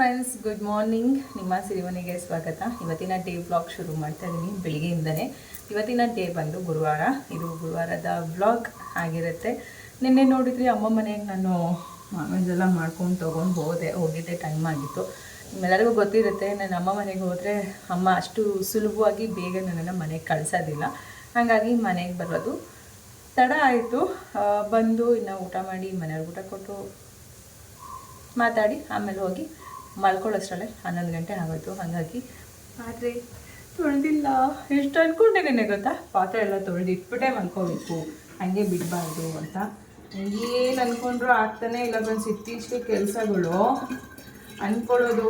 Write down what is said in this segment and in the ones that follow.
Friends good morning ನಿಮ್ಮ ಸಿರಿಮನೆಗೆ ಸ್ವಾಗತ. ಇವತ್ತಿನ ಡೇ ವ್ಲಾಗ್ ಶುರು ಮಾಡ್ತಾ ಇದ್ದೀನಿ ಬೆಳಿಗ್ಗೆಯಿಂದನೇ. ಇವತ್ತಿನ ಡೇ ಬಂದು ಗುರುವಾರ. ಇದು ಗುರುವಾರದ ವ್ಲಾಗ್ ಆಗಿರುತ್ತೆ. ನಿನ್ನೆ ನೋಡಿದ್ರಿ ಅಮ್ಮ ಮನೆಗೆ ನಾನು ಎಲ್ಲ ಮಾಡ್ಕೊಂಡು ತೊಗೊಂಡು ಹೋದೆ. ಹೋಗಿದ್ದೆ ಟೈಮ್ ಆಗಿತ್ತು. ನಿಮ್ಮೆಲ್ಲರಿಗೂ ಗೊತ್ತಿರುತ್ತೆ, ನಾನು ಅಮ್ಮ ಮನೆಗೆ ಹೋದರೆ ಅಮ್ಮ ಅಷ್ಟು ಸುಲಭವಾಗಿ ಬೇಗ ನನ್ನನ್ನು ಮನೆಗೆ ಕಳಿಸೋದಿಲ್ಲ. ಹಾಗಾಗಿ ಮನೆಗೆ ಬರೋದು ತಡ ಆಯಿತು. ಬಂದು ಇನ್ನು ಊಟ ಮಾಡಿ ಮನೆಯವ್ರಿಗೆ ಊಟ ಕೊಟ್ಟು ಮಾತಾಡಿ ಆಮೇಲೆ ಹೋಗಿ ಮಲ್ಕೊಳ್ಳೋಷ್ಟರಲ್ಲೇ ಹನ್ನೊಂದು ಗಂಟೆ ಆಗೋಯ್ತು. ಹಾಗಾಗಿ ಆದರೆ ತೊಳೆದಿಲ್ಲ. ಎಷ್ಟು ಅಂದ್ಕೊಂಡಿದ್ದೇನೆ ಗೊತ್ತಾ? ಪಾತ್ರೆ ಎಲ್ಲ ತೊಳೆದು ಇಟ್ಬಿಟ್ಟೆ ಮಲ್ಕೋಬೇಕು. ಹಾಗೆ ಬಿಡಬಾರ್ದು ಅಂತ. ಏನು ಅಂದ್ಕೊಂಡ್ರು ಆಗ್ತಾನೆ ಇಲ್ಲ ಬಂದು ಇತ್ತೀಚೆಗೆ ಕೆಲಸಗಳು ಅಂದ್ಕೊಳ್ಳೋದು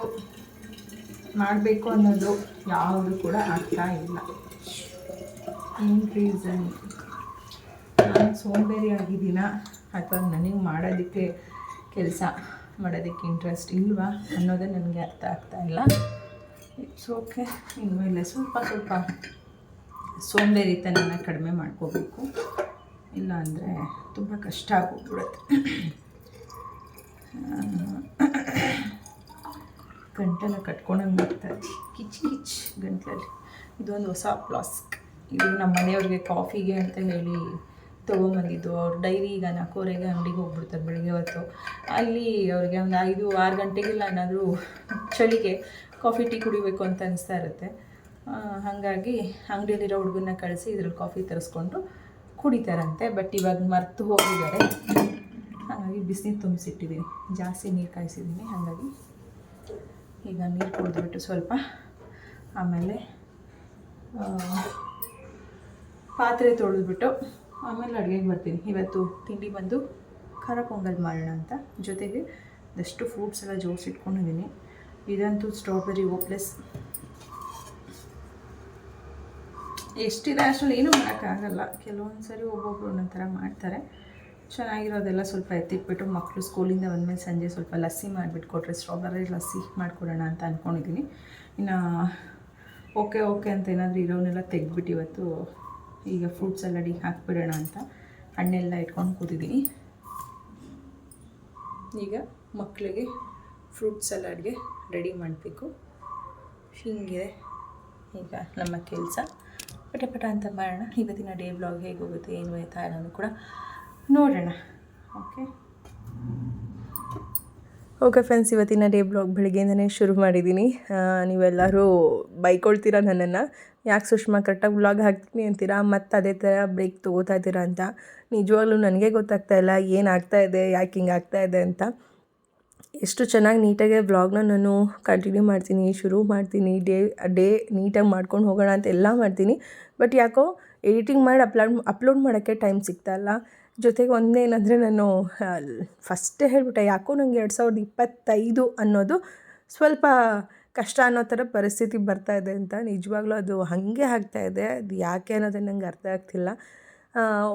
ಮಾಡಬೇಕು ಅನ್ನೋದು ಯಾವುದು ಕೂಡ ಆಗ್ತಾ ಇಲ್ಲ. ಏನು ರೀಸನ್ ನಾನು ಸೋಂಬೇರಿ ಆಗಿದ್ದೀನ? ಅಥವಾ ನನಗೆ ಮಾಡೋದಕ್ಕೆ ಕೆಲಸ? ಮಾಡೋದಕ್ಕೆ ಇಂಟ್ರೆಸ್ಟ್ ಇಲ್ವಾ ಅನ್ನೋದೇ ನನಗೆ ಅರ್ಥ ಆಗ್ತಾ ಇಲ್ಲ. ಇಟ್ಸ್ ಓಕೆ ಇನ್ಮೇಲೆ ಸ್ವಲ್ಪ ಸ್ವಲ್ಪ ಸೋಂಬೇರಿತನನ ಕಡಿಮೆ ಮಾಡ್ಕೋಬೇಕು. ಇಲ್ಲ ಅಂದರೆ ತುಂಬ ಕಷ್ಟ ಆಗೋಗ್ಬಿಡುತ್ತೆ. ಗಂಟೆಲ್ಲ ಕಟ್ಕೊಂಡಂಗೆ ಮಾಡ್ತಾರೆ ಕಿಚ್ ಕಿಚ್ ಗಂಟಲಲ್ಲಿ. ಇದೊಂದು ಹೊಸ ಪ್ಲಾಸ್ಕ್ ಇದು ನಮ್ಮ ಮನೆಯವ್ರಿಗೆ ಕಾಫಿಗೆ ಅಂತ ಹೇಳಿ ತೊಗೊಂಬಂದಿದ್ದು. ಅವ್ರು ಡೈರಿ ಈಗ ನಾಲ್ಕೂವರೆಗೆ ಅಂಗಡಿಗೆ ಹೋಗ್ಬಿಡ್ತಾರೆ ಬೆಳಿಗ್ಗೆ ಹೊತ್ತು. ಅಲ್ಲಿ ಅವ್ರಿಗೆ ಒಂದು ಐದು, ಆರು ಗಂಟೆಗೆಲ್ಲ ಏನಾದರೂ ಚಳಿಗೆ ಕಾಫಿ ಟೀ ಕುಡಿಬೇಕು ಅಂತ ಅನಿಸ್ತಾ ಇರುತ್ತೆ. ಹಾಗಾಗಿ ಅಂಗಡಿಯಲ್ಲಿರೋ ಹುಡುಗನ್ನ ಕಳಿಸಿ ಇದ್ರಲ್ಲಿ ಕಾಫಿ ತರಿಸ್ಕೊಂಡು ಕುಡಿತಾರಂತೆ. ಬಟ್ ಇವಾಗ ಮರೆತು ಹೋಗಿದ್ದಾರೆ. ಹಾಗಾಗಿ ಬಿಸಿನೀರು ತುಂಬಿಸಿಟ್ಟಿದ್ದೀನಿ ಜಾಸ್ತಿ ನೀರು ಕಾಯಿಸಿದ್ದೀನಿ ಹಾಗಾಗಿ ಈಗ ನೀರು ಕುಡಿದ್ಬಿಟ್ಟು ಸ್ವಲ್ಪ ಆಮೇಲೆ ಪಾತ್ರೆ ತೊಳೆದ್ಬಿಟ್ಟು ಆಮೇಲೆ ಅಡುಗೆಗೆ ಬರ್ತೀನಿ. ಇವತ್ತು ತಿಂಡಿ ಬಂದು ಖಾರ ಪೊಂಗಲ್ ಮಾಡೋಣ ಅಂತ. ಜೊತೆಗೆ ಅದಷ್ಟು ಫ್ರೂಟ್ಸ್ ಎಲ್ಲ ಜೋಡಿಸಿಟ್ಕೊಂಡಿದ್ದೀನಿ ಇದಂತೂ ಸ್ಟ್ರಾಬೆರಿ ಓ ಪ್ಲಸ್ ಎಷ್ಟಿದೆ ಅಷ್ಟರಲ್ಲಿ ಏನೂ ಮಾಡೋಕ್ಕಾಗಲ್ಲ. ಕೆಲವೊಂದು ಸರಿ ಒಬ್ಬೊಬ್ರು ಒಂದೊಂದು ಥರ ಮಾಡ್ತಾರೆ. ಚೆನ್ನಾಗಿರೋದೆಲ್ಲ ಸ್ವಲ್ಪ ಎತ್ತಿಟ್ಬಿಟ್ಟು ಮಕ್ಕಳು ಸ್ಕೂಲಿಂದ ಬಂದಮೇಲೆ ಸಂಜೆ ಸ್ವಲ್ಪ ಲಸ್ಸಿ ಮಾಡಿಬಿಟ್ಟು ಕೊಟ್ಟರೆ ಸ್ಟ್ರಾಬೆರಿ ಲಸ್ಸಿ ಮಾಡಿಕೊಡೋಣ ಅಂತ ಅಂದ್ಕೊಂಡಿದ್ದೀನಿ ಇನ್ನು ಓಕೆ ಓಕೆ ಅಂತ ಏನಾದರೂ ಇರೋನೆಲ್ಲ ತೆಗೆದ್ಬಿಟ್ಟು ಇವತ್ತು ಈಗ ಫ್ರೂಟ್ ಸಲಾಡಿಗೆ ಹಾಕಿಬಿಡೋಣ ಅಂತ ಹಣ್ಣೆಲ್ಲ ಇಟ್ಕೊಂಡು ಕೂತಿದ್ದೀನಿ ಈಗ ಮಕ್ಕಳಿಗೆ ಫ್ರೂಟ್ ಸಲಾಡ್ಗೆ ರೆಡಿ ಮಾಡಬೇಕು. ಹೀಗೆ ಈಗ ನಮ್ಮ ಕೆಲಸ. ಪಟ ಪಟ ಅಂತ ಮಾಡೋಣ. ಇವತ್ತಿನ ಡೇ ಬ್ಲಾಗ್ ಹೇಗೆ ಹೋಗುತ್ತೆ, ಏನು ಆಯ್ತಾ ಅನ್ನೋದು ಕೂಡ ನೋಡೋಣ. ಓಕೆ ಓಕೆ ಫ್ರೆಂಡ್ಸ್ ಇವತ್ತಿನ ಡೇ ಬ್ಲಾಗ್ ಬೆಳಿಗ್ಗೆಯಿಂದನೇ ಶುರು ಮಾಡಿದ್ದೀನಿ. ನೀವೆಲ್ಲರೂ ಬೈಕೊಳ್ತೀರಾ ನನ್ನನ್ನು? ಯಾಕೆ ಸುಷ್ಮಾ, ಕರೆಕ್ಟಾಗಿ ಬ್ಲಾಗ್ ಹಾಕ್ತೀನಿ ಅಂತೀರಾ? ಮತ್ತು ಅದೇ ಥರ ಬ್ರೇಕ್ ತೊಗೋತಾ ಇದ್ದೀರಾ ಅಂತ. ನಿಜವಾಗ್ಲೂ ನನಗೆ ಗೊತ್ತಾಗ್ತಾ ಇಲ್ಲ ಏನಾಗ್ತಾ ಇದೆ, ಯಾಕೆ ಹಿಂಗೆ ಆಗ್ತಾ ಇದೆ ಅಂತ. ಎಷ್ಟು ಚೆನ್ನಾಗಿ ನೀಟಾಗಿ ವ್ಲಾಗ್ನ ನಾನು ಕಂಟಿನ್ಯೂ ಮಾಡ್ತೀನಿ, ಶುರು ಮಾಡ್ತೀನಿ, ಡೇ ಡೇ ನೀಟಾಗಿ ಮಾಡ್ಕೊಂಡು ಹೋಗೋಣ ಅಂತ ಎಲ್ಲ ಮಾಡ್ತೀನಿ. ಬಟ್ ಯಾಕೋ ಎಡಿಟಿಂಗ್ ಮಾಡಿ ಅಪ್ಲೋಡ್ ಅಪ್ಲೋಡ್ ಮಾಡೋಕ್ಕೆ ಟೈಮ್ ಸಿಗ್ತಾ ಇಲ್ಲ. ಜೊತೆಗೆ ಒಂದೇನಂದರೆ ನಾನು ಫಸ್ಟೇ ಹೇಳ್ಬಿಟ್ಟೆ, ಯಾಕೋ ನನಗೆ ಎರಡು ಸಾವಿರದ ಇಪ್ಪತ್ತೈದು ಅನ್ನೋದು ಸ್ವಲ್ಪ ಕಷ್ಟ ಅನ್ನೋ ಥರ ಪರಿಸ್ಥಿತಿ ಬರ್ತಾ ಇದೆ ಅಂತ ನಿಜವಾಗ್ಲೂ ಅದು ಹಾಗೆ ಆಗ್ತಾ ಇದೆ. ಅದು ಯಾಕೆ ಅನ್ನೋದು ನಂಗೆ ಅರ್ಥ ಆಗ್ತಿಲ್ಲ.